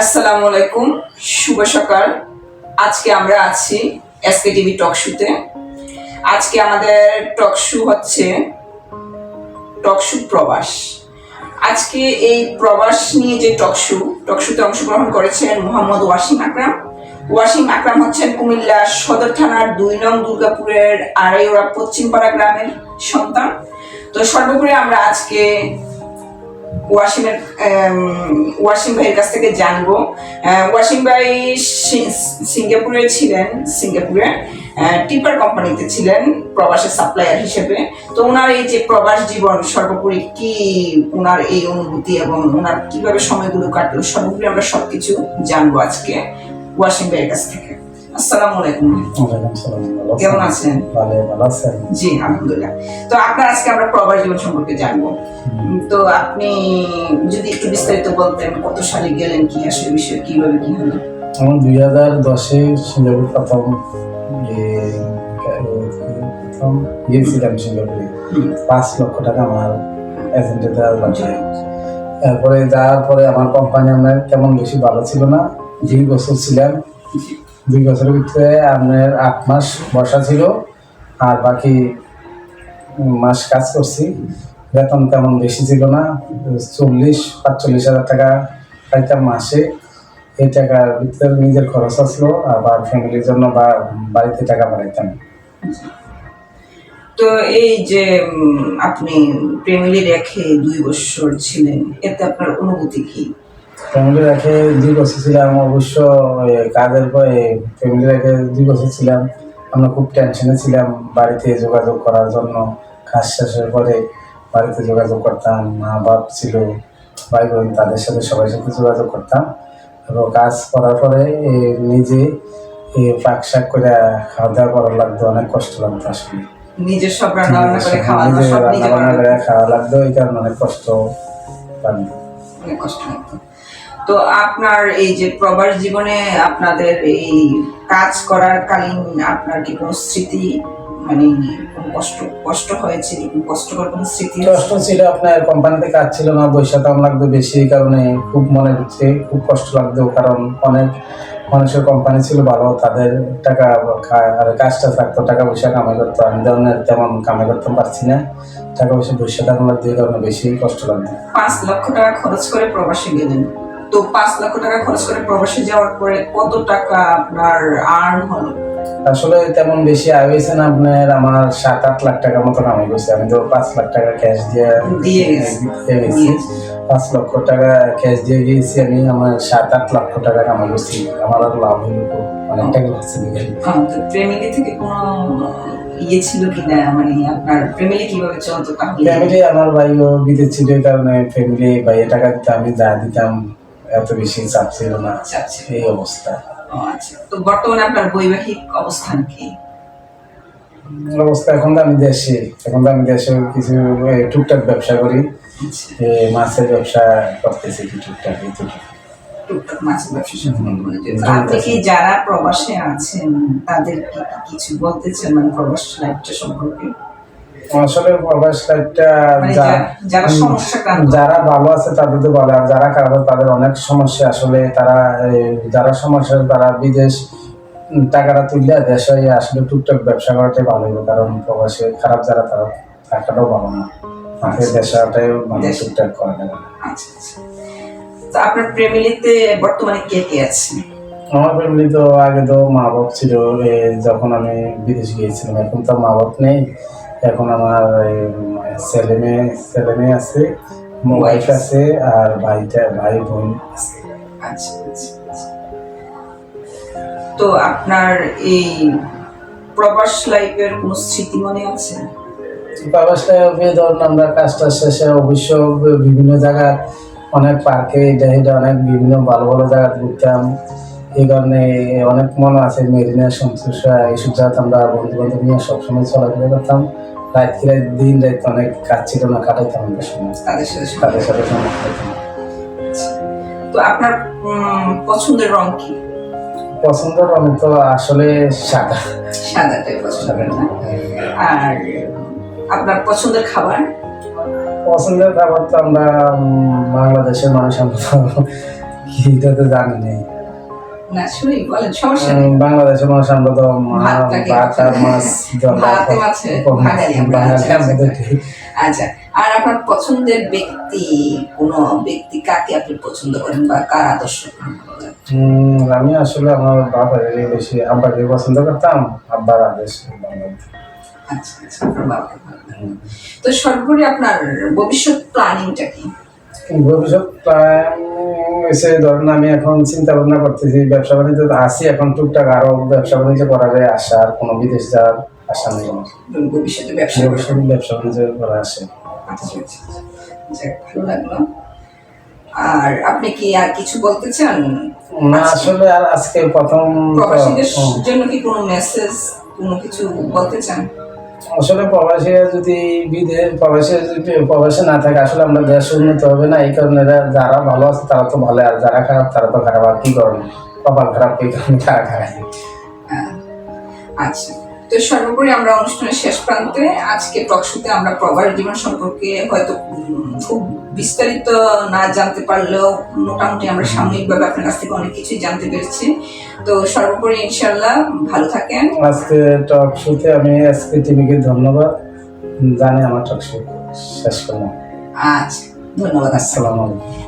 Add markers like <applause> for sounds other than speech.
আসসালামু আলাইকুম, শুভ সকাল। আজকে আমরা আছি এসকে টিভি টক শুতে আজকে আমাদের টক শু হচ্ছে টক শু প্রবাস। আজকে এই প্রবাস নিয়ে যে টক শু টক শুতে অংশগ্রহণ করেছেন মোহাম্মদ ওয়াসিম আকরাম। ওয়াসিম আকরাম হচ্ছেন কুমিল্লা সদর থানার দুই নং দুর্গাপুরের আড়াইওড়া পশ্চিমপাড়া গ্রামের সন্তান। তো সর্বোপরি আমরা আজকে ওয়াসিমের ওয়াসিম ভাইয়ের কাছ থেকে জানব। ওয়াসিম ভাই সিঙ্গাপুরে ছিলেন, সিঙ্গাপুরে টিপার কোম্পানিতে ছিলেন, প্রবাসের সাপ্লায়ার হিসেবে। তো ওনার এই যে প্রবাস জীবন, সর্বোপরি কি ওনার এই অনুভূতি এবং ওনার কীভাবে সময়গুলো কাটলো, সর্বোপরি আমরা সবকিছু জানব আজকে ওয়াসিম ভাইয়ের কাছ থেকে। আসসালামু আলাইকুম। কেমন আছেন? জি আলহামদুলিল্লাহ। তো আপনার আজকে আমরা প্রবাস জীবন সম্পর্কে জানব। তো আপনি যদি একটু বিস্তারিত বলতেন কত সালে গেলেন কি আসলে বিষয় কীভাবে কি হলো? দুই হাজার দশে সিঙ্গাপুর প্রথম এ- এ- প্রথম গিয়েছিলাম সিঙ্গাপুরে। পাঁচ লক্ষ টাকা আমার এজেন্টে দেওয়া তারপরে যাওয়ার পরে আমার কোম্পানি আমার তেমন বেশি ভালো ছিল না দুই বছর ছিলাম। দুই বছরের ভিতরে আপনার আট মাস বসা ছিল। আর বাকি মাস কাজ করছি। বেতন তেমন বেশি ছিল না। চল্লিশ, পাঁচচল্লিশ হাজার টাকা পাইতাম মাসে। এই টাকার ভিতরে নিজের খরচ আসলো, আবার ফ্যামিলির জন্য বা বাড়িতে টাকা বাড়াইতাম। তো এই যে আপনি প্রেমিলি রেখে দুই বছর ছিলেন, এতে আপনার অনুভূতি কি? ফ্যামিলি রেখে দুই বছর ছিলাম অবশ্য কাজের পরে ফ্যামিলি রেখে দুই বছর ছিলাম। আমরা খুব টেনশনে ছিলাম বাড়িতে যোগাযোগ করার জন্য। কাজ শেষের পরে বাড়িতে যোগাযোগ করতাম মা বাপ ছিল ভাই বোন তাদের সাথে সবার সাথে যোগাযোগ করতাম। এবং কাজ করার পরে নিজে পাক শাক করে খাওয়া দাওয়া করার লাগতো অনেক কষ্ট লাগতো আসলে। নিজের সব রান্না করে খাওয়া দাওয়া করা করে খাওয়া লাগতো এই কারণে অনেক কষ্ট লাগতো। অনেক কষ্ট হতো তো আপনার এই যে প্রবাস জীবনে আপনাদের এই কাজ করার কালীন আপনার কি কোনো স্মৃতি মানে কষ্ট কষ্ট হয়েছে কষ্টকর কোনো স্মৃতি কষ্ট ছিল আপনার কোম্পানিতে কাজ ছিল না পয়সা দাম বেশি এই কারণে খুব মনে হচ্ছে খুব কষ্ট লাগতো কারণ অনেক মানুষের কোম্পানি ছিল ভালো তাদের টাকা কাজটা থাকতো টাকা পয়সা কামাই করতো আমি ধরনের তেমন কামাই করতে পারছি না টাকা পয়সা পয়সা দাম লাগতো এই কারণে বেশি কষ্ট লাগতো। পাঁচ লক্ষ টাকা খরচ করে প্রবাসে গেলেন। তো পাঁচ লক্ষ টাকা খরচ করে প্রবাসে যাওয়ার পরে কত টাকা আপনার আর্ন হলো? আসলে তেমন বেশি আয় হয়েছে না আপনার আমার সাত আট লাখ টাকার মতো কামাই করছে। আমি তো পাঁচ লাখ টাকা ক্যাশ দিয়ে দিয়ে গেছি। পাঁচ লক্ষ টাকা ক্যাশ দিয়ে গিয়েছি আমি আমার সাত আট লক্ষ টাকা কামাই করছি। আমার আর লাভ খুব অনেক টাকা লাগছে ফ্যামিলি থেকে কোনো ইয়ে ছিল কি না? মানে আপনার ফ্যামিলি কীভাবে চলতো ফ্যামিলি আমার ভাইও বিদেশ ছিল কারণে ফ্যামিলি ভাইয়ে টাকা দিতাম আমি যা দিতাম। এত বেশি চাপ ছিল না। এই অবস্থা। আচ্ছা। তো বর্তমানে আপনার বৈবাহিক অবস্থান কি? অবস্থা এখন তো আমি দেশে। এখন তো আমি দেশে কিছু টুকটাক ব্যবসা করি। আচ্ছা। মাছের ব্যবসা করতেছি কি টুকটাক এই টুকটাক মাছের ব্যবসা সম্পন্ন করে কি যারা প্রবাসে আছেন তাদের কিছু বলতে চান? মানে প্রবাস লাইফটা সম্পর্কে? আসলে প্রবাস লাইফটা যারা ভালো আছে তাদের তো ভালো আর যারা খারাপ আছে তাদের অনেক সমস্যা আসলে। তারা যারা সমস্যা তারা বিদেশ টাকাটা তুললে দেশে আসলে টুকটাক ব্যবসা করাটাই ভালো হবে কারণ প্রবাসে খারাপ যারা তারা টাকাটাও ভালো না। আমাদের দেশটাই মানে। টুকটাক করা যাবে আচ্ছা আচ্ছা। আপনার ফ্যামিলিতে বর্তমানে কে কে আছে? আমার ফ্যামিলি তো আগে তো মা বাপ ছিল যখন আমি বিদেশ গিয়েছিলাম এখন তো মা বাপ নেই। এখন আমার ছেলে মেয়ে ছেলে মেয়ে আছে ওয়াইফ আছে। আর ভাইটা ভাই বোন আছে। আচ্ছা আচ্ছা আচ্ছা। তো আপনার এই প্রবাস লাইফের কোনো স্মৃতি মনে আছে? ব্যবসায় ধরুন আমরা কাজটা শেষে অবশ্য বিভিন্ন জায়গা অনেক পার্কে এটা এটা অনেক বিভিন্ন ভালো ভালো জায়গা ঘুরতাম। এই কারণে অনেক মনে আছে মেরিনা সন্তোষা এইসব জায়গাতে আমরা বন্ধু বান্ধব নিয়ে সবসময় চলাফেরা করতাম। রাত রাত দিন রাত অনেক কাজ ছিল না কাটাইতাম আমরা সময় তাদের সাথে তাদের সাথে সময় কাটাইতাম। তো আপনার পছন্দের রং কি? পছন্দ আমি তো আসলে সাদা। সাদাটাই পছন্দ সাদা না? আর আপনার পছন্দের খাবার? পছন্দের খাবার তো আমরা বাংলাদেশের মানুষ আমরা তো জানি নেই। না শুনি বলেন সমস্যা নেই। বাংলাদেশের মানুষ আমরা তো ভাত আর মাছ <laughs> ভাতে মাছে আচ্ছা, আচ্ছা। আর আপনার পছন্দের ব্যক্তি কোন ব্যক্তি কাকে আপনি পছন্দ করেন বা কার আদর্শ আমি আসলে আমার বাবার বেশি আব্বাকে পছন্দ করতাম আব্বার আদেশ আচ্ছা আচ্ছা। তো সর্বোপরি আপনার ভবিষ্যৎ প্ল্যানিংটা কি? ভবিষ্যৎ এসে ধরেন আমি এখন চিন্তা ভাবনা করতেছি ব্যবসা বাণিজ্য আছি এখন টুকটাক আরও ব্যবসা বাণিজ্য করার আশা আর কোনো বিদেশ যাওয়ার আশা নেই ভবিষ্যতে ব্যবসা? ব্যবসা বাণিজ্য করার আশা আচ্ছা আচ্ছা ভালো লাগল। আর আপনি কি আর কিছু বলতে চান? না আসলে আর আজকে প্রথম প্রবাসীদের জন্য কি কোনো মেসেজ কোনো কিছু বলতে চান? আসলে প্রবাসীরা যদি বিদেশ, প্রবাসী যদি প্রবাসী না থাকে, আসলে আমরা দেশ উন্নত হবে না। এই কারণে যারা ভালো আছে, তারা তো ভালো আর যারা খারাপ, তারা তো খারাপ। আর কি করবে? কপাল খারাপ, এই কারণে তারা খারাপ। আচ্ছা। তো সর্বোপরি আমরা অনুষ্ঠানের শেষ প্রান্তে আজকে টকশোতে আমরা প্রবাস জীবন সম্পর্কে হয়তো খুব বিস্তারিত না জানতে পারলেও মোটামুটি আমরা সাময়িকভাবে আপনার কাছ থেকে অনেক কিছুই জানতে পেরেছি। তো সর্বোপরি ইনশাল্লাহ ভালো থাকেন। আজকে টক শুতে আমি আজকে টিভিকে ধন্যবাদ। জানি আমার টক শো শেষ করলাম। আচ্ছা ধন্যবাদ। আসসালামু আলাইকুম।